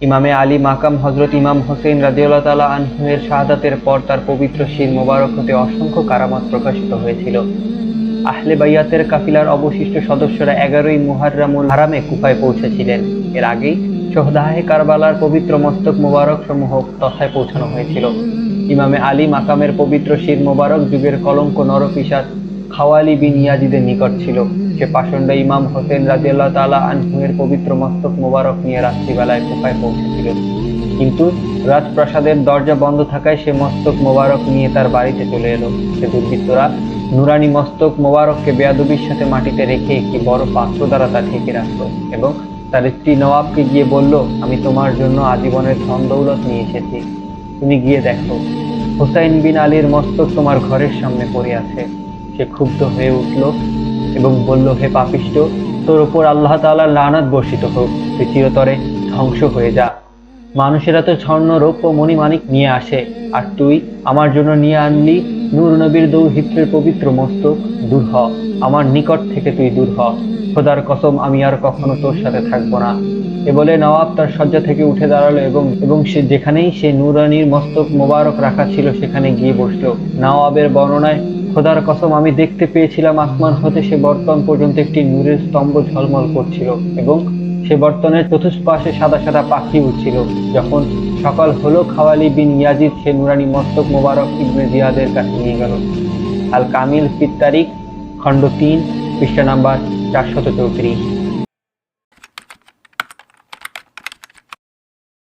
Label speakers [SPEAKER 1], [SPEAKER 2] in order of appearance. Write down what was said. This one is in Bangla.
[SPEAKER 1] ইমামে আলী মাকাম হজরত ইমাম হোসেন রাজিউল্লাহ তালা আনহুয়ের শাহাদাতের পর তার পবিত্র শির মোবারক হতে অসংখ্য কারামত প্রকাশিত হয়েছিল। আহলে বাইয়াতের কাফিলার অবশিষ্ট সদস্যরা এগারোই মুহাররামুল হারামে কুফায় পৌঁছেছিলেন। এর আগেই সোহদাহে কারবালার পবিত্র মস্তক মোবারক সমূহ তথায় পৌঁছানো হয়েছিল। ইমামে আলী মাকামের পবিত্র শির মোবারক যুগের কলঙ্ক নরপিসাদ খাওয়ালি বিন ইয়াজিদের নিকট ছিল। সে পাষণ্ড ইমাম হোসেন রাজিয়াল্লাহ তালা আনহুয়ের পবিত্র মস্তক মোবারক নিয়ে রাত্রিবেলায় কুফায় পৌঁছেছিল। কিন্তু রাজপ্রাসাদের দরজা বন্ধ থাকায় সে মস্তক মোবারক নিয়ে তার বাড়িতে চলে এলো। সে দুর্বৃত্তরা নুরানি মস্তক মোবারককে বেয়াদবির সাথে মাটিতে রেখে একটি বড় পাত্র দ্বারা তা ঢেকে রাখল এবং তার স্ত্রী নওয়াবকে গিয়ে বলল, আমি তোমার জন্য আজীবনের ধন দৌলত নিয়ে এসেছি। তুমি গিয়ে দেখো। হুসাইন বিন আলীর মস্তক তোমার ঘরের সামনে পড়ে আছে। সে ক্ষুব্ধ হয়ে উঠল এবং বলল, হে পাপিষ্ট, তোর ওপর আল্লাহ তাআলার লানাত বর্ষিত হোক, তুই চিরতরে ধ্বংস হয়ে যা। মানুষেরা তো স্বর্ণ, রৌপ্য মণিমাণিক নিয়ে আসে, আর তুই আমার জন্য নিয়ে আনলি নূর নবীর দৌহিত্রের পবিত্র মস্তক দূর হ, আমার নিকট থেকে তুই দূর হ। খোদার কসম, আমি আর কখনো তোর সাথে থাকব না। এ বলে নওয়াব তার শয্যা থেকে উঠে দাঁড়াল এবং এবং সে যেখানেই সে নুরানির মস্তক মোবারক রাখা ছিল, সেখানে গিয়ে বসল। নওয়াবের বর্ণনায় খোদার কসম, আমি দেখতে পেয়েছিলাম আসমান হতে সে বর্তন পর্যন্ত একটি নূরের স্তম্ভ ঝলমল করছিল এবং সে বর্তনের চতুষ্পাশে সাদা সাদা পাখি উঠছিল যখন সকাল হলো, খাওয়ালি বিন ইয়াজিদ সে নুরানি মস্তক মোবারক ইবনে জিয়াদের কাছে নিয়ে গেল। আল কামিল ফিত তারিখ, খণ্ড তিন, পৃষ্ঠা নাম্বার চারশত চৌত্রিশ।